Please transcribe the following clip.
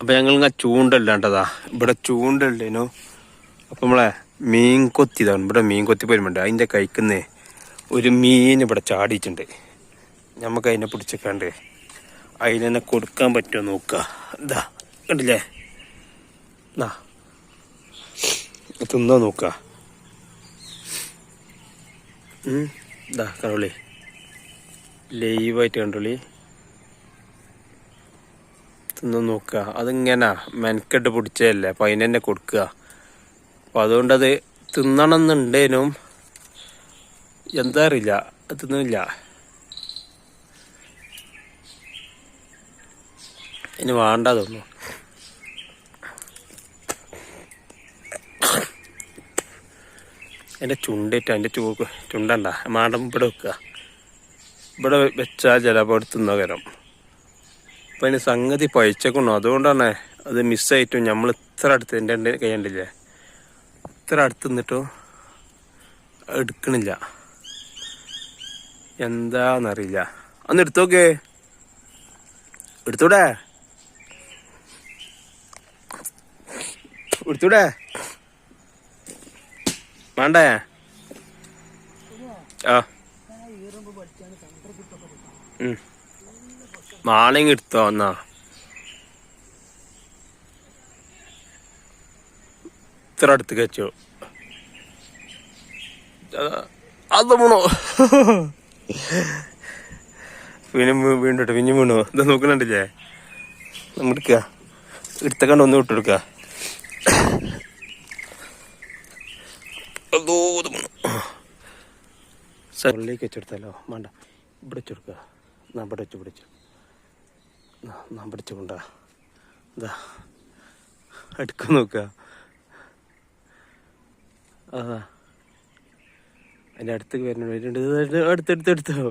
അപ്പം ഞങ്ങൾ ഇങ്ങനെ ചൂണ്ടല്ലാണ്ടതാ ഇവിടെ ചൂണ്ടല്ലേനു അപ്പം നമ്മളെ മീൻ കൊത്തി ഇതാണ്. ഇവിടെ മീൻ കൊത്തി വരുമ്പോണ്ട് അതിന്റെ കഴിക്കുന്നേ ഒരു മീൻ ഇവിടെ ചാടിയിട്ടുണ്ട്. നമുക്ക് അതിനെ പിടിച്ചേക്കാണ്ട് അതിനെ കൊടുക്കാൻ പറ്റുമോ നോക്കുക എന്താ കണ്ടില്ലേ? തിന്നാ നോക്കുക ഇതാ കണ്ടോളി. ലൈവായിട്ട് കണ്ടോളി. തിന്ന് നോക്കുക അതിങ്ങനെ മെനക്കെട്ട് പിടിച്ചതല്ലേ. അപ്പം അതിന് തന്നെ കൊടുക്കുക. അപ്പം അതുകൊണ്ടത് തിന്നണമെന്നുണ്ടേനും എന്താ അറിയില്ല. തിന്നില്ല. ഇനി വേണ്ട തോന്നുന്നു എന്റെ ചുണ്ടിട്ട് എന്റെ ചൂ ചുണ്ടണ്ട. മാടം ഇവിടെ വെക്കുക. ഇവിടെ വെച്ചാൽ ചിലപ്പോൾ എടുത്തുന്ന അപ്പം അതിന് സംഗതി പഴിച്ചേക്കുന്നു അതുകൊണ്ടാണ് അത് മിസ്സായിട്ടും നമ്മൾ ഇത്ര അടുത്ത് എന്റെ എന്റെ കൈയണ്ടില്ലേ ഇത്ര അടുത്ത് നിന്നിട്ടും എടുക്കണില്ല. എന്താന്നറിയില്ല. അന്ന് എടുത്തോക്കേ. എടുത്തൂടെ? എടുത്തൂടെ? വേണ്ടേ? ആ. ഉം. മാളയും എടുത്തോ എന്നാ ഇത്ര അടുത്ത് വെച്ചു അത് വീണോ പിന്നെ വീണ്ടോട്ടെ പിന്നെ വീണോ? ഇത് നോക്കുന്നുണ്ടല്ലേ നമ്മ എടുക്കുക എടുത്തക്കണ്ട് ഒന്ന് വിട്ടെടുക്ക അതോ സറിലേക്ക് വെച്ചെടുത്താലോ വേണ്ട. ഇവിടെ വെച്ചെടുക്കുക ഇവിടെ വെച്ച് പിടിച്ചു ഞാൻ പിടിച്ചു കൊണ്ടാ ഇതാ അടുക്ക നോക്കുക അതാ അതിന്റെ അടുത്തേക്ക് വരുന്നുണ്ട് അടുത്തെടുത്തെടുത്തോ